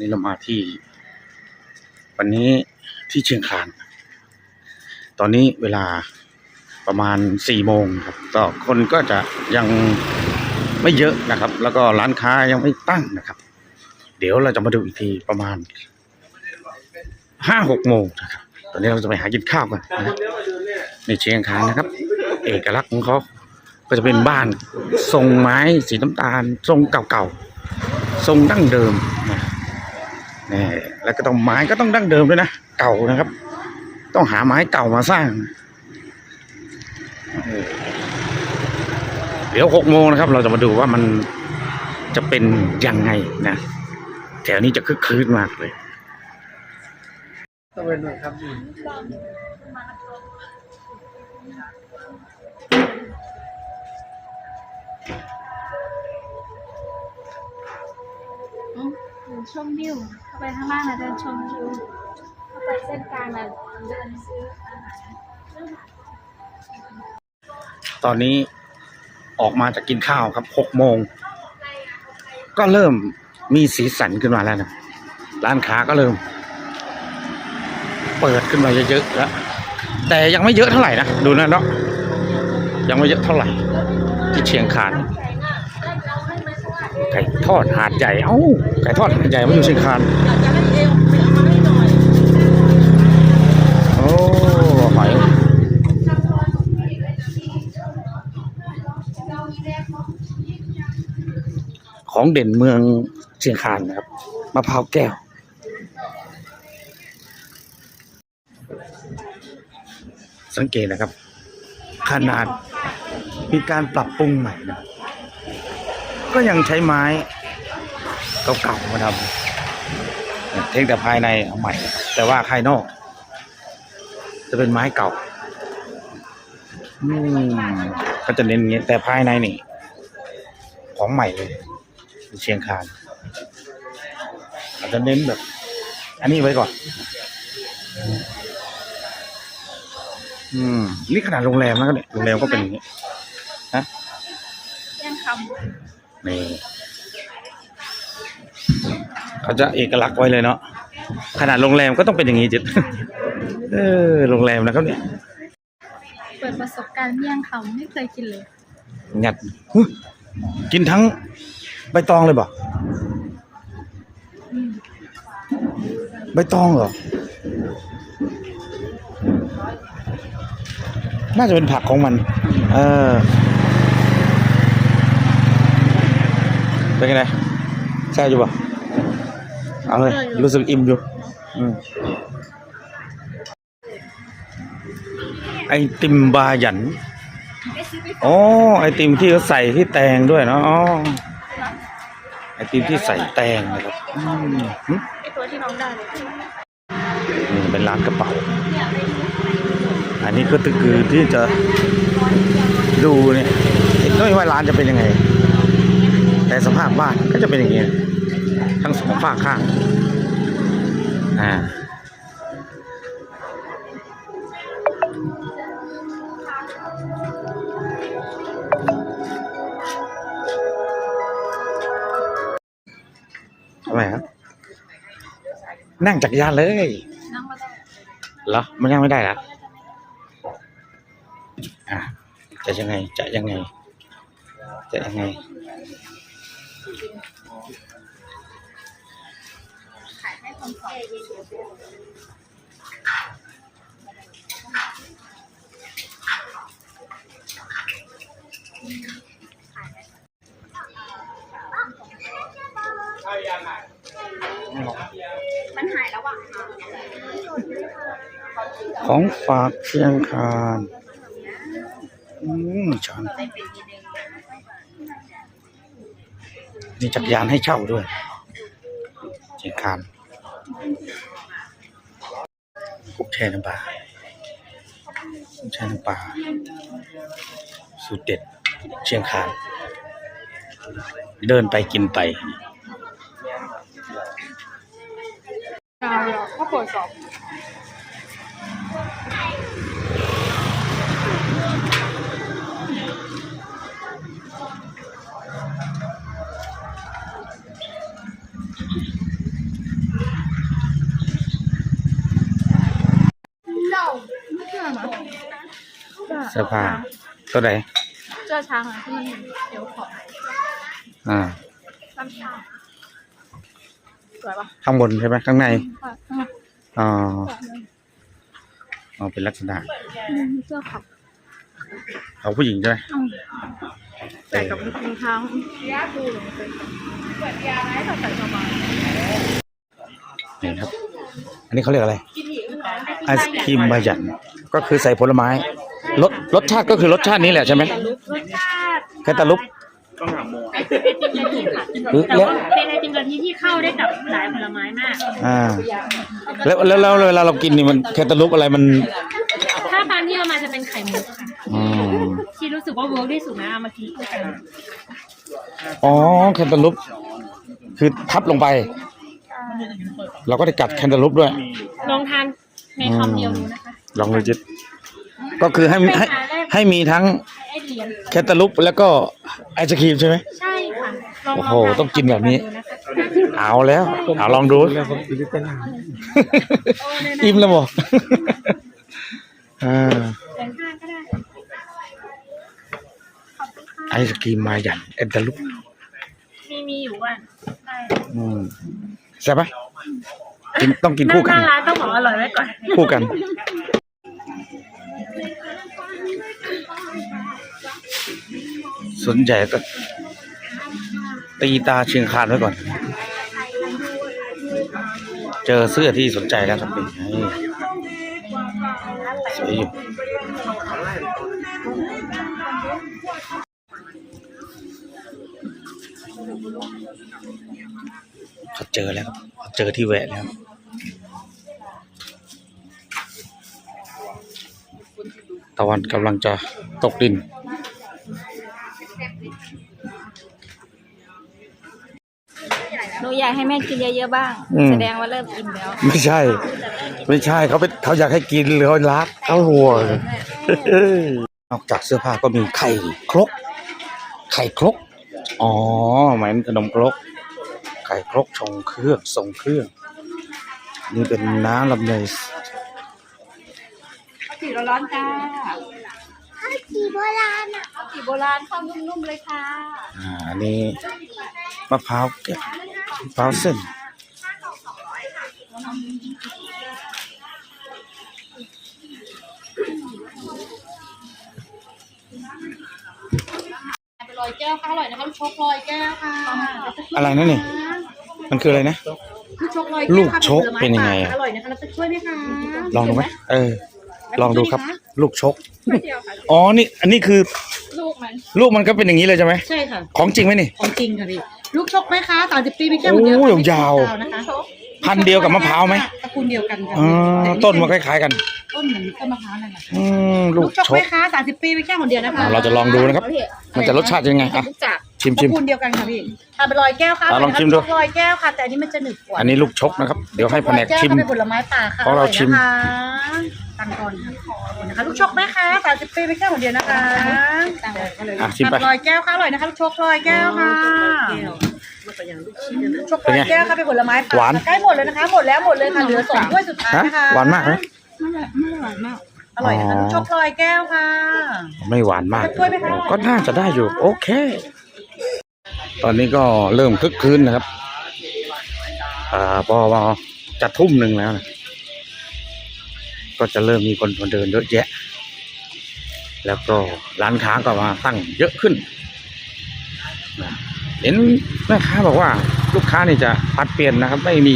นี่เรามาที่ วันนี้ที่เชียงคาน ตอนนี้เวลาประมาณสี่โมงครับก็คนก็จะยังไม่เยอะนะครับ แล้วก็ร้านค้ายังไม่ตั้งนะครับ เดี๋ยวเราจะมาดูอีกทีประมาณห้าหกโมงนะครับ ตอนนี้เราจะไปหากินข้าวกันนะในเชียงคานนะครับ เอกลักษณ์ของเขาก็จะเป็นบ้านทรงไม้สีน้ำตาล ทรงเก่าๆทรงดั้งเดิมนะ นี่แล้วก็ต้องไม้ก็ต้องดั้งเดิมด้วยนะเก่านะครับ ต้องหาไม้เก่ามาสร้างเดี๋ยวหกโมงนะครับ เราจะมาดูว่ามันจะเป็นยังไงนะแถวนี้จะคึกคืนมากเลยตะเวนหน่อยครับอืม เดินชมวิวเข้าไปข้างล่างนะเดินชมวิวเข้าไปเส้นกลางนะเดินซื้ออาหารตอนนี้ออกมาจะกินข้าวครับหกโมง ก็เริ่มมีสีสันขึ้นมาแล้วนะร้านค้าก็เริ่ม เปิดขึ้นมาเยอะๆแล้ว แต่ยังไม่เยอะเท่าไหร่นะ ดูนะเนาะยังไม่เยอะเท่าไหร่ ที่เชียงคาน ไก่ทอดหาดใหญ่ เอ้า ไก่ทอดหาดใหญ่มาอยู่เชียงคานโอ้หอยของเด่นเมืองเชียงคานนะครับมะพร้าวแก้วสังเกตนะครับ ขนาดมีการปรับปรุงใหม่นะ ก็ยังใช้ไม้เก่าๆมาทำเพียงแต่ภายในเอาใหม่ แต่ว่าภายนอก จะเป็นไม้เก่าอืมก็จะเน้นอย่างนี้แต่ภายในนี่ ของใหม่เลยเชียงคานอาจจะเน้นแบบ อันนี้ไว้ก่อน อืม นี่ขนาดโรงแรมแล้วก็เนี่ยโรงแรมก็เป็นอย่างนี้เที่ยงค นี่เขาจะเอกลักษณ์ไว้เลยเนาะขนาดโรงแรมก็ต้องเป็นอย่างนี้จิตเออโรงแรมนะครับเนี่ยำเปิดประสบการณ์เที่ยงคำไม่เคยกินเลยงัดอุ๊ยกินทั้งใบตองเลยบ่อืมใบตองเหรอน่าจะเป็นผักของมัน เออ เป็นไงใช่อยู่ป่ะเอาเลยรู้สึกอิ่มอยู่อืมไอติมบาหยันอ๋อไอติมที่เขาใส่ที่แตงด้วยเนาะอ๋อไอติมที่ใส่แตงนะครับอืมหึไอตัวที่น้องได้เลยนี่เป็นร้านกระเป๋า อันนี้ก็คือที่จะดูเนี่ยไม่ว่าร้านจะเป็นยังไง แต่สภาพบ้านก็จะเป็นอย่างนี้ทั้งสองฝากข้างอ่าทำไมครับ นั่งจักรยานเลยน้องมาได้เหรอมันยังไม่ได้ละอะจะยังไง จะยังไง จะยังไง ขายให้คนสองมันหายแล้วอะของฝากเชียงคานอืมช้อน มีจักรยานให้เช่าด้วยเชียงคานกุ๊กแช่น้ำปลากุ๊กแช่น้ำปลาสูตรเด็ดเชียงคาน เดินไปกินไปดาเรอก็ปวดสอบ สื้อผ้าตัวไหนเสื้อช้างอะที่มันเดี๋ยวขออ่าซ้ำช้างสวยปะข้างบนใช่ไหมข้างในค่ะข้างในอ๋อสวยเลยอ๋อเป็นลักษณะอืมเสื้อขาวของผู้หญิงใช่ไหมอืมใส่กับรองเท้าย่าดูลงไปเปิดยาไหมใส่สบายนี่ครับ อันนี้เขาเรียกอะไรไอศครีมบายันก็คือใส่ผลไม้ รสรสชาติก็คือรสชาตินี้แหละใช่ไหมรสชาติแคตตาลูปไอติมกะทิค่ะแต่ว่าเป็นไอติมกะทิที่เข้าได้กับหลายผลไม้มาก อ่า แล้วแล้วแล้วเวลาเรากินนี่มันแคตตาลูปอะไรมัน ถ้าตอนที่เอามาจะเป็นไข่มุกค่ะอืมที่รู้สึกว่าเวิร์กที่สุดนะเอามากินอ๋อแคนตาลูปคือทับลงไป เราก็ได้กัดแคนตาลูปด้วย ลองทานในคำเดียวดูนะคะ ลองดูจิต ก็คือให้ให้ให้มีทั้งไอเหรียญแคนตาลูปแล้วก็ไอศครีมใช่ไหมใช่ค่ะลองโอ้ลโหองทานต้องกินแบบนี้ ดูนะคะเอาแล้วเอาลองดู แล้วผมกินเป็นอิ่มแล้วบอกอ่าเหรียญห้าก็ได้ขอบคุณค่ะไอศครีมมายันแอนตาลูปมีมีอยู่อะใช่อืมใช่ปะกินต้องกินคู่กันหน้าร้านต้องบอกอร่อยไว้ก่อน คู่กัน สนใจก็ตีตาเชียงคานไว้ก่อน เจอเสื้อที่สนใจแล้วครับนี่สวยอยู่เขาเจอแล้วครับเขาเจอที่แหวะแล้วตะวันกำลังจะตกดิน หนูอยากให้แม่กินเยอะๆบ้าง อืม แสดงว่าเริ่มอิ่มแล้วไม่ใช่ ไม่ใช่เขาเป็นเขาอยากให้กินหรือเขารักเขาห่วง นอกจากเสื้อผ้าก็มีไข่ครก ไข่ครก อ๋อหมายถึงขนมครก ไข่ครกชงเครื่องทรงเครื่อง นี่เป็นน้ำลำไยสีร้อนๆจ้าข้าวจีโบราณอะข้าวจีโบราณข้าวนุ่มๆเลยค่ะ อ่าอันนี้มะพร้าวแกะ มะพร้าวเส้นลอยแก้วค่ะอร่อยนะคะลูกชกลอยแก้วค่ะอะไรนั่นนี่มันคืออะไรนะ ลูกชกลอยลูกชกเป็นยังไงอะอร่อยนะคะเราจะช่วยไหมคะลองดูไหมเออ ลองดูครับ ลูกชกช่วยเดียวค่ะอ๋อนี่อันนี้คือ ลูกมันลูกมันก็เป็นอย่างนี้เลยใช่ไหมใช่ค่ะของจริงไหมนี่ของจริงค่ะพี่ ลูกชกไหมคะสามสิบปีมีแค่หมดเดียวโอ้ค่ะยาวๆไม่ใช่นะคะพันธุ์เดียวกับมะพร้าวไหมตระกูลเดียวกันค่ะอ๋อแต่ต้นมันคล้ายๆกัน ต้นเหมือนต้นมะพร้าวนั่นแหละอืมลูลูกกชกชไหมกคะสามสิบปีมีแค่หมดเดียวนะคะอะเราจะลองดูนะครับ มันจะรสชาติยังไงอะลูกจากชิมตชิระม กูลเดียวกันค่ะพี่ทานเป็นลอยแก้วค่ะอะลองชิมดูลูกชกลอยแก้วค่ะแต่อันนี้มันจะหนึบกว่าอันนี้ลูกชกนะครับ เดี๋ยวให้แผนกลอยแก้วชิมก็เป็นผลไม้ป่าค่ะเพราะเราชิม ออยนะคะตังก่อ นค่ะนะคะลูกชกไหมคะสามสิบปีมีแค่หมดเดียวนะคะอะชิมไป ลอยแก้วค่ะอร่อยนะคะลูกชกลอยแก้วค่ะลูกชกลอยแก้วค่ะเป็นผลไม้ป่าหวาน ใกล้หมดเลยนะคะ หมดแล้วหมดเลยค่ะเหลือสองถ้วยสุดท้ายฮะนะคะหวานมากไหมไม่ได้ไม่ได้หวานมากอร่อยนะคะอ๋อลูกชกลอยแก้วค่ะ ไม่หวานมาก ช่วยไหมคะ ก็น่าจะได้อยู่ โอเค ตอนนี้ก็เริ่มคึกคืนนะครับ อ่าพอว่าจะทุ่มหนึ่งแล้วนะ ก็จะเริ่มมีคนมาเดินเยอะแยะ แล้วก็ร้านค้าก็มาตั้งเยอะขึ้นนะเห็นแม่ค้าบอกว่าลูกค้านี่จะปัดเปลี่ยนนะครับ ไม่มี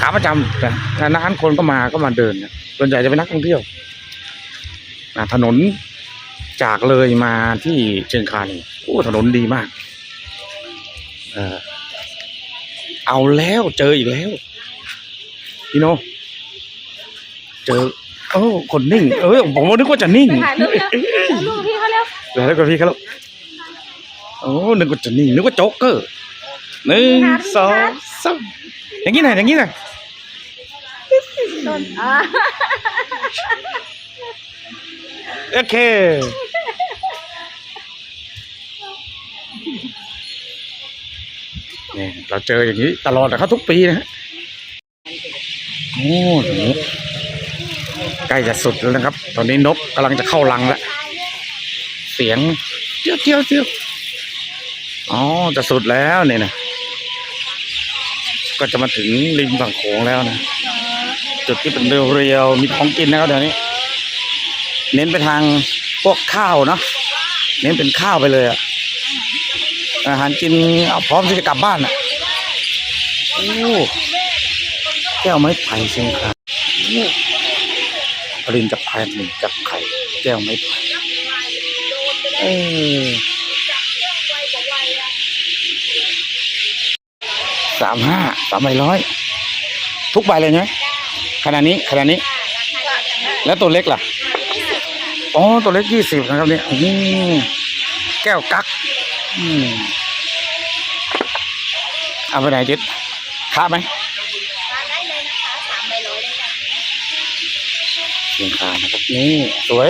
ขาประจำนะนานคนก็มาก็มาเดินนะส่วนใหญ่จะเป็นนักท่องเที่ยวนะถนนจากเลยมาที่เชียงคานโอ้ถนนดีมากเออเอาแล้วเจออีกแล้วพี่โน เจอโอ้คนนิ่ง เออผมว่านึกว่าจะนิ่งถ่ายรูปแล้วลูกพี่เขาแล้วแล้วก็พี่ครับโอ้นึกว่าจะนิ่งนึกว่าโจ๊กเกอร์หนึ่งสองสามอย่างนี้หน่อยอย่างนี้หน่อยต้นอ่าโอเคเนี่ยเราเจออย่างนี้ตลอดนะครับทุกปีนะฮะโอ้อย่างนี้ ใกล้จะสุดแล้วนะครับ ตอนนี้นกกำลังจะเข้ารังแล้ว เสียงเจียวเจียวเจียวอ๋อจะสุดแล้วเนี่ยนะก็จะมาถึงริมฝั่งโขงแล้วนะ จุดที่เป็นเรียวๆมีของกินนะครับเดี๋ยวนี้ เน้นไปทางพวกข้าวเนาะเน้นเป็นข้าวไปเลยอะอาหารกินเอาพร้อมที่จะกลับบ้านอะโอ้แก้วไม้ไผ่เชียงคาน อ้ปรินจับแผ่นจับไข่แก้วไม้ไผ่เออสามห้าสามใบร้อย ทุกใบเลยใช่ไหมขนาดนี้ขนาดนี้ แล้วตัวเล็กล่ะอ๋อตัวเล็กยี่สิบนะครับเนี่ยแก้วกักอืมเอาไปไหนจิตค้าไหม เชียงคานนะครับนี่สวย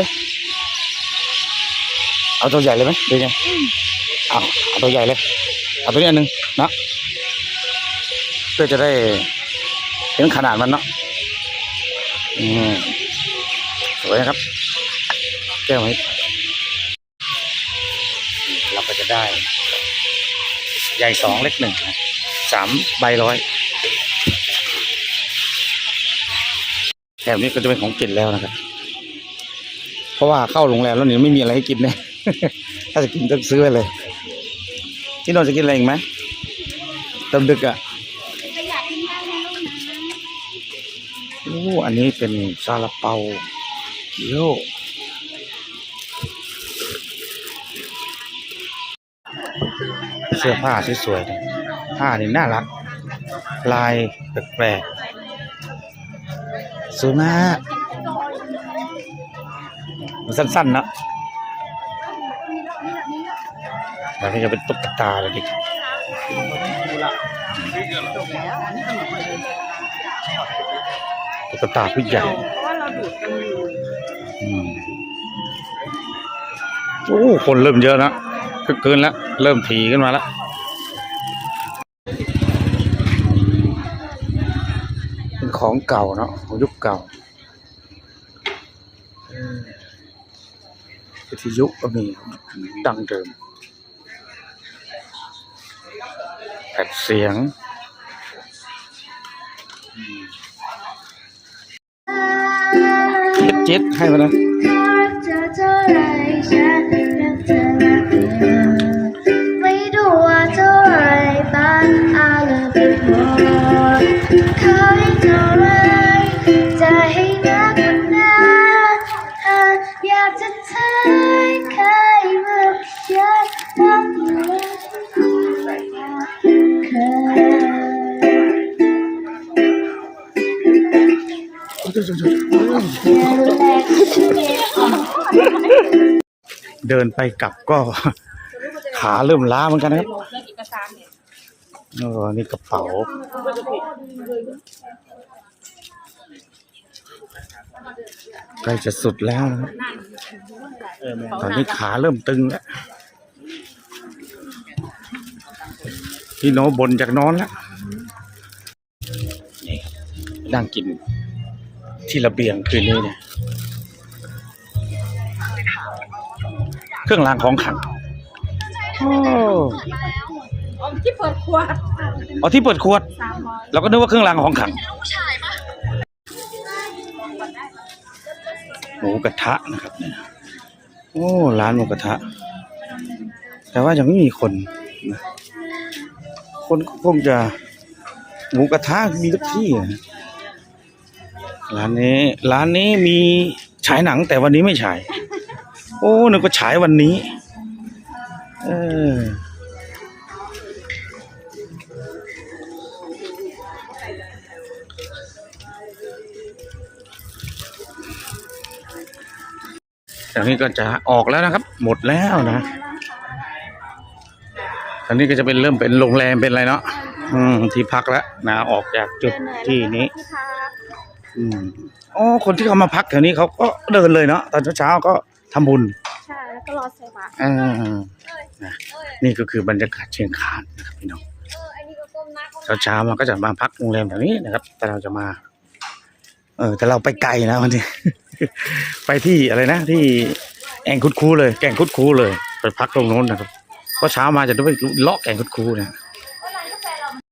เอาตัวใหญ่เลยไหมดูไงเอาเอาตัวใหญ่เลย เอาตัวนี้อันหนึ่งนะเพื่อจะได้เห็นขนาดมันเนาะอืมสวยนะครับ แก้วไม้ไผ่เราก็จะได้ ใหญ่สองเล็กหนึ่งนะสามใบร้อย ถวนี้ก็จะเป็นของกินแล้วนะครับ เพราะว่าเข้าโรงแรมแล้วนี่ไม่มีอะไรให้กินเนี่ยถ้าจะกินต้องซื้อไปเลยที่นอนจะกินอะไรอีกไหมเติมดึกอะประหยัดกินได้นะลูกนะโอ้อันนี้เป็นซาลาเปาเกี๊ยวเสื้อผ้าสวยๆผ้านี่น่ารัก ลายแปลกๆ สวยมากมันสั้นๆนะแล้วนี่จะเป็นตุ๊กตาเลยดิตุ๊กตาผู้ใหญ่โอ้ คนเริ่มเยอะนะคึกคืนแล้ว เริ่มถี่ขึ้นมาแล้ว ของเก่าเนาะของยุคเก่าเออวิทยุก็มีดังเดิมแผ่นเสียงเจ็ดให้มานะไม่ดูว่าเท่าไรบ้านอาเป็นหม เดินไปกลับก็ขาเริ่มล้าเหมือนกันนะครับเออนี่กระเป๋า ใกล้จะสุดแล้วนะครับตอนนี้ขาเริ่มตึงแล้วพี่โนบนจากนอนแล้วนี่นั่งกินที่ระเบียงคืนนี้เนี่ย เครื่องรางของขลังโอ้ที่เปิดขวดเอาที่เปิดขวด เราก็นึกว่าเครื่องรางของขลังหมูกระทะนะครับเนี่ยโอ้ร้านหมูกระทะ แต่ว่ายังไม่มีคนนะคนก็คงจะหมูกระทะมีทุกที่นะร้านนี้ร้านนี้มีฉายหนังแต่วันนี้ไม่ฉาย โอ้นึกว่าฉายวันนี้ เออตอนนี้ก็จะออกแล้วนะครับ หมดแล้วนะตอนนี้ก็จะเป็นเริ่มเป็นโรงแรมเป็นอะไรเนาะอืมที่พักแล้วนะออกจากจุดที่นี้ที่พักอืมอ๋อคนที่เขามาพักแถวนี้เขาก็เดินเลยเนาะตอนเช้าๆก็ ทำบุญ ใช่ แล้วก็รอใส่บาตรอ่านะนี่ก็คือบรรยากาศเชียงคานนะครับพี่น้องเอออันนี้ก็ก้มหน้าก้มเช้าๆมันก็จะมาพักโรงแรมแถวนี้นะครับ แต่เราจะมา เออ แต่เราไปไกลนะวันนี้ ไปที่อะไรนะ ที่แองคุดคูเลย แก่งคุดคูเลย ไปพักตรงโน้นนะครับเพราะเช้ามาจะต้องไปเลาะแก่งคุดคูเนี่ย